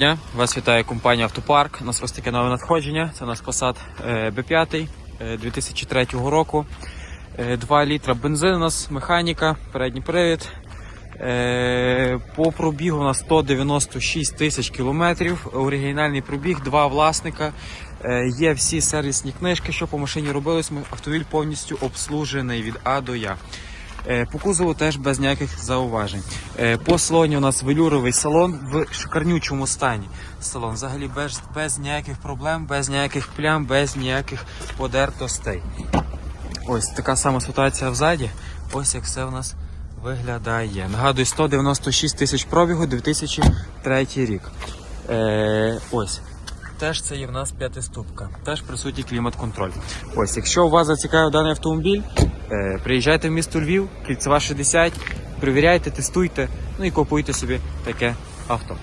Дня. Вас вітає компанія Автопарк. У нас ось таке нове надходження. Це наш Passat е, B5 е, 2003 року. Е, 2 літра бензин у нас, механіка, передній привід. Е, По пробігу у нас 196 тисяч кілометрів. Оригінальний пробіг, два власника. Е, Є всі сервісні книжки, що по машині робилось. Автомобіль повністю обслужений від А до Я. Е, По кузову теж без ніяких зауважень. Е, По салоні у нас велюровий салон в шикарнючому стані. Салон взагалі без, без ніяких проблем, без ніяких плям, без ніяких подертостей. Ось така сама ситуація взаді. Ось як все у нас виглядає. Нагадую, 196 тисяч пробігу, 2003 рік. Е, ось. Теж це є в нас п'ятиступка. Теж присутній клімат-контроль. Ось, якщо вас зацікавив даний автомобіль, приїжджайте в місто Львів, кільцева 60, перевіряйте, тестуйте, ну і купуйте собі таке авто.